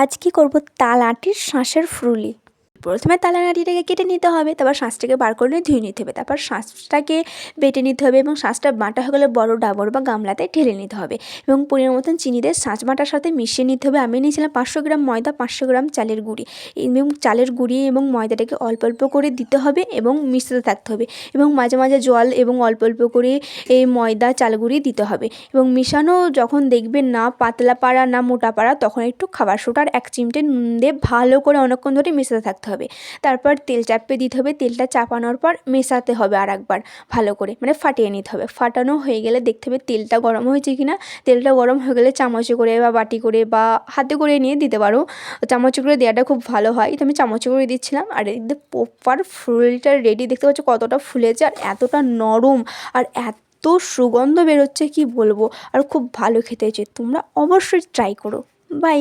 আজ কি করব তাল আঁটির শাঁসের ফুলি প্রথমে তালের আটিটাকে কেটে নিতে হবে, তারপর শাঁসটাকে বার করে ধুয়ে নিতে হবে। তারপর শাঁসটাকে বেটে নিতে হবে এবং শাঁসটা বাঁটা হয়ে গেলে বড় ডাবর বা গামলাতে ঢেলে নিতে হবে এবং পরিমাণ মতন চিনি দিয়ে শাঁস বাঁটার সাথে মিশিয়ে নিতে হবে। আমি নিয়েছিলাম পাঁচশো গ্রাম ময়দা, পাঁচশো গ্রাম চালের গুঁড়ি। এবং চালের গুঁড়ি এবং ময়দাটাকে অল্প অল্প করে দিতে হবে এবং মিশতে থাকতে হবে এবং মাঝে মাঝে জল এবং অল্প অল্প করে এই ময়দা, চাল গুঁড়ি দিতে হবে এবং মিশানো যখন দেখবেন না পাতলা পাড়া না মোটা পাড়া, তখন একটু খাবার সোডার এক চিমটে নুন দিয়ে ভালো করে অনেকক্ষণ ধরে মেশাতে থাকতে হবে তারপর তেল চাপিয়ে দিতে হবে। তেলটা চাপানোর পর মেশাতে হবে আর একবার ভালো করে। মানে ফাটিয়ে নিতে হবে। ফাটানো হয়ে গেলে দেখতে হবে তেলটা গরম হয়েছে কি না তেলটা গরম হয়ে গেলে চামচে করে বা বাটি করে বা হাতে করে নিয়ে দিতে পারো। চামচে করে দেওয়াটা খুব ভালো হয়। তো আমি চামচে করে দিচ্ছিলাম। আর এদিকে প্রপার ফুলটা রেডি দেখতে পাচ্ছ কতটা ফুলেছে আর এতটা নরম আর এত সুগন্ধ বেরোচ্ছে, কি বলব? আর খুব ভালো খেতে হয়েছে। তোমরা অবশ্যই ট্রাই করো। বাই